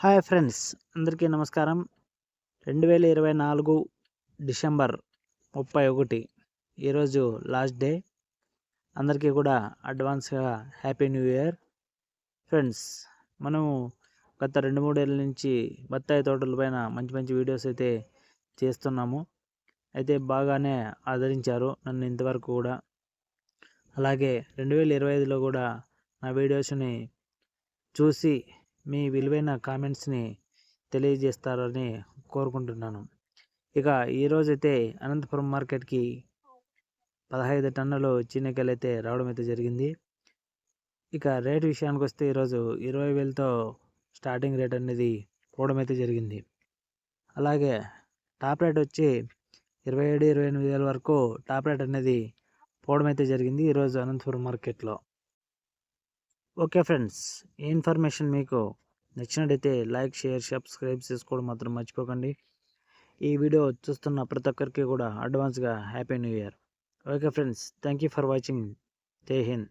Hi friends అందరికీ నమస్కారం. రెండు వేల ఇరవై నాలుగు డిసెంబర్ ముప్పై ఒకటి ఈరోజు లాస్ట్ డే. అందరికీ కూడా అడ్వాన్స్గా హ్యాపీ న్యూ ఇయర్. ఫ్రెండ్స్ మనము గత రెండు మూడేళ్ళ నుంచి బత్తాయి తోటల పైన మంచి మంచి వీడియోస్ అయితే చేస్తున్నాము. అయితే బాగానే ఆదరించారు నన్ను ఇంతవరకు కూడా. అలాగే రెండు వేల ఇరవై ఐదులో కూడా నా వీడియోస్ని చూసి మీ విలువైన కామెంట్స్ని తెలియజేస్తారని కోరుకుంటున్నాను. ఇక ఈరోజైతే అనంతపురం మార్కెట్కి పదహైదు టన్నులు చీనకాయలు అయితే రావడం అయితే జరిగింది. ఇక రేట్ విషయానికి వస్తే ఈరోజు ఇరవై వేలతో స్టార్టింగ్ రేట్ అనేది పోవడం అయితే జరిగింది. అలాగే టాప్ రేట్ వచ్చి ఇరవై ఏడు ఇరవై ఎనిమిది వేల వరకు టాప్ రేట్ అనేది పోవడం అయితే జరిగింది ఈరోజు అనంతపురం మార్కెట్లో. ఓకే ఫ్రెండ్స్ ఈ ఇన్ఫర్మేషన్ మీకు నచ్చినట్టయితే లైక్ షేర్ సబ్స్క్రైబ్ చేసుకోవడం మాత్రం మర్చిపోకండి. ఈ వీడియో చూస్తున్న ప్రతి ఒక్కరికి కూడా అడ్వాన్స్గా happy new year okay friends thank you for watching జై హింద్